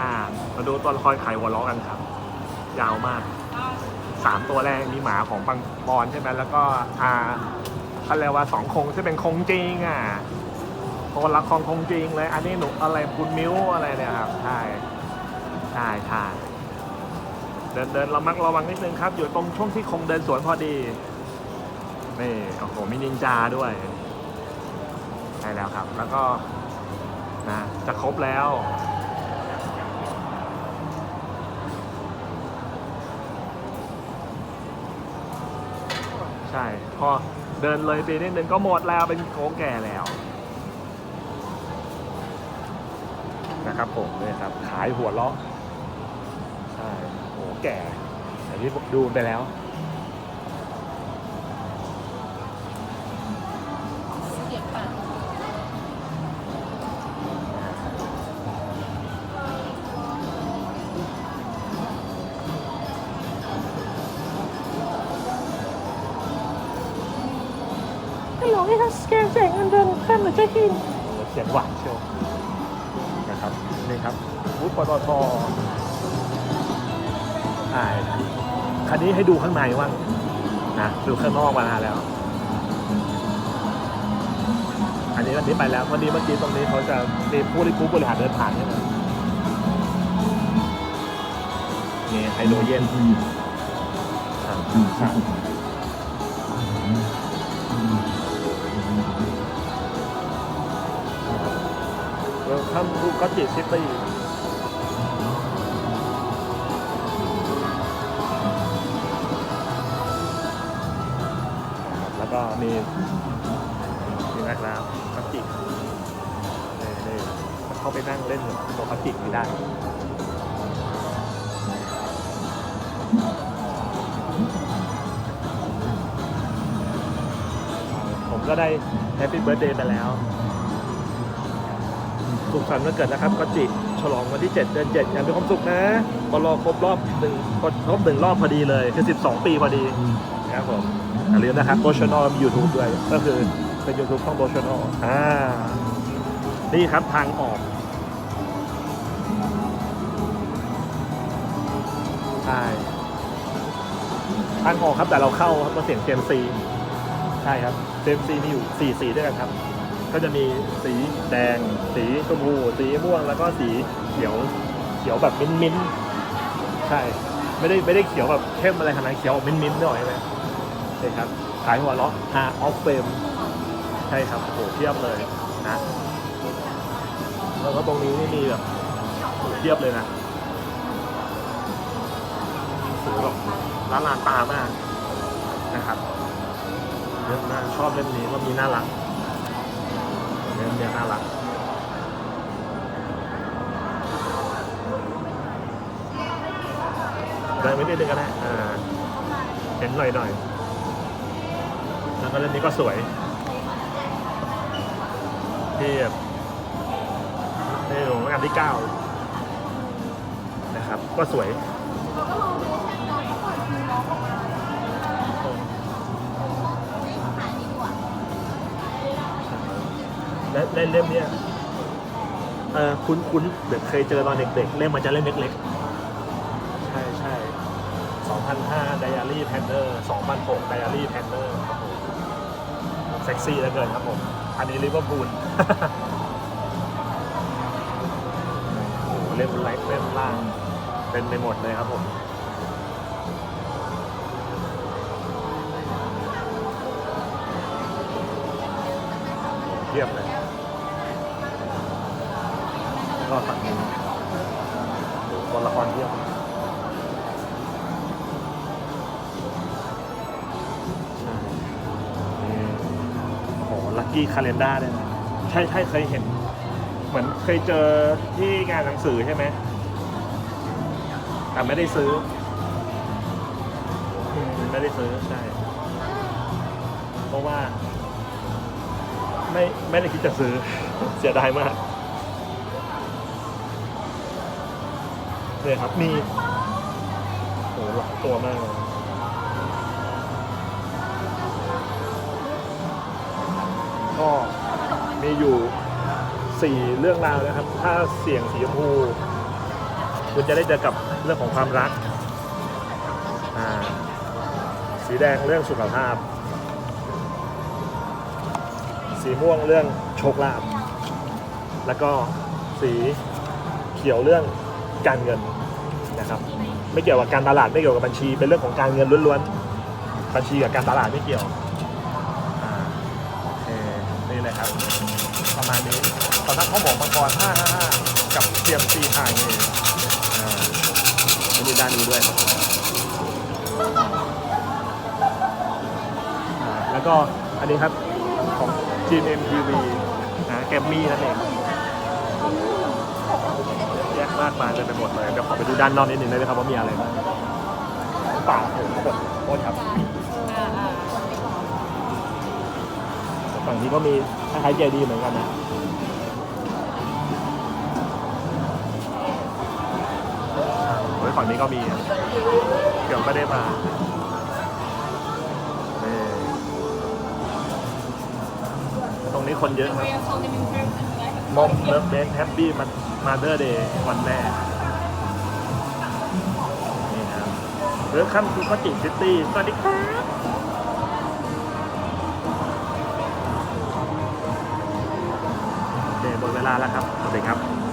อ่ามาดูตัวละครไขหัวล้อกันครับ ยาวมากสามตัวแรกมีหมาของปังปอนใช่ไหมแล้วก็อ่าเขาเรียกว่าสองคงที่เป็นคงจริงอะคนละครคงจริงเลย อันนี้หนูอะไรคุณมิ้วอะไรเนี่ยครับใช่ใช่ใช่เดินเดินระมัดระวังนิดนึงครับ อยู่ตรงช่วงที่คงเดินสวนพอดีนี่โอ้โหมีนินจาด้วยใช่แล้วครับ แล้วก็นะจะครบแล้ว ช่ พอเดินเลยไปนิดนึงก็หมดแล้วเป็นโค้งแก่แล้ว นะครับผมเนี่ยครับ ขายหัวเลาะใช่โหแก่อย่างที่ดูไปแล้ว ฮัลโหลให้ทัสแกนจ่ายเงินเดือนข้ามาเจ้าหินเสียงหวานเชียวนะครับนี่ครับวุฒิปตทอ่าคันนี้ให้ดูข้างในว่างนะดูข้างนอกมานานแล้ว อันนี้อันนี้ไปแล้วพอดีเมื่อกี้ตรงนี้เขาจะมีผู้ที่ผู้บริหารเดินผ่านใช่ไหมนี่ไฮโดรเจนอ่า ใช่านดูก็จิตซิตี้แล้วก็มีมีแม็กแล้วก็จินี่นี่เข้าไปนั่งเล่นโมคาจิไม่ได้ผมก็ได้แฮปปี้เบิร์ดเดย์ไปแล้ว สุขสันต์วันเกิดนะครับก็จิฉลองวันที่ 7 เดือน7อย่างมีความสุขนะพอรอครบรอบหนึ่งครบหนึ่งรอบพอดีเลยคือ 12 ปีพอดีนะครับผมอย่าลืมนะครับโบชนอมียูทูบด้วยก็คือเป็นยูทูบของโบชนออ่านี่ครับทางออกใช่ทางออกครับแต่เราเข้าครับมาเสียงเซมซีใช่ครับเซมซีมีอยู่สี่สีด้วยกันครับ ก็จะมีสีแดง สีชมพูสีม่วงแล้วก็สีเขียวเขียวแบบมิ้นท์มิ้นใช่ ไม่ได้ไม่ได้เขียวแบบเข้มอะไรขนาดเขียวมิ้นท์มิ้นหน่อยนะใช่ครับขายหัวเราะฮาออฟเฟมใช่ครับโหเทียบเลยนะแล้วก็ตรงนี้นี่มีแบบโหเทียบเลยนะโอ้โหแบบร้านลานตามากนะครับเยอะมากชอบเล่มนี้ว่ามีน่ารัก เนื้อเนื้อน่ารักเดินไม่ได้เลยก็ได้อ่าเห็นหน่อยหน่อยแล้วก็เล่มนี้ก็สวยเที่แบในหลวงรัชกาลที่เก้านะครับ ก็สวยเราก็ลองดูแค่น้องเขาเปิดคือน้องบอกว่า และและเล่มเนี้ยเออคุ้นคุ้นๆแบบเคยเจอตอนเด็กๆ เล่มมันจะเล่มเล็กๆ ใช่ใช่2005 Diary Planner 2006 Diary Planner ครับผมเซ็กซี่เหลือเกินครับผม อันนี้ลิเวอร์พูลโอ้โหเล่มไลท์เล่มล่าง เป็นไปหมดเลยครับผมเทียบเลย ละครเทียบใช่นี่โอ้โหลัคกี้คาเลนด้าเลยนะใช่ใช่เคยเห็น เหมือนเคยเจอที่งานหนังสือใช่ไหมแต่ไม่ได้ซื้ออืมไม่ได้ซื้อใช่ เพราะว่า ไม่ไม่ได้คิดจะซื้อ เสียดายมาก เนี่ยครับ มีโหหลายตัวมากเลยก็มีอยู่สี่เรื่องราวนะครับ ถ้าเสียงสีชมพูคุณจะได้เจอกับเรื่องของความรัก อ่า สีแดงเรื่องสุขภาพ สีม่วงเรื่องโชคลาภ แล้วก็สีเขียวเรื่องการเงิน นะครับไม่เกี่ยวกับการตลาดไม่เกี่ยวกับบัญชี เป็นเรื่องของการเงินล้วนๆบัญชีกับการตลาดไม่เกี่ยวอ่าโอเคนี่เลยครับประมาณนี้สำนักข้าวหมกมังกร555กับเทียมซีไฮเองอ่าแล้วมีด้านนี้ด้วยครับผมอ่าแล้วก็อันนี้ครับของ GMMTV นะแกมมี่นั่นเอง แยกมากมายเลยไปหมดเลยเดี๋ยวขอไปดูด้านนอกนิดนึงได้ไหมครับว่ามีอะไรบ้างป่าโอ้โหโทษครับฝั่งนี้ก็มีคล้ายๆเจดีย์เหมือนกันนะโอ้ยฝั่งนี้ก็มีอะเกือบไม่ได้มานี่ตรงนี้คนเยอะครับมอมเลิฟเบนแฮปปี้มัน มาเดอร์เดย์วันแม่นี่ครับเริ่มขั้นคือก็จิซิตี้สวัสดีครับโอเคหมดเวลาแล้วครับสวัสดีครับ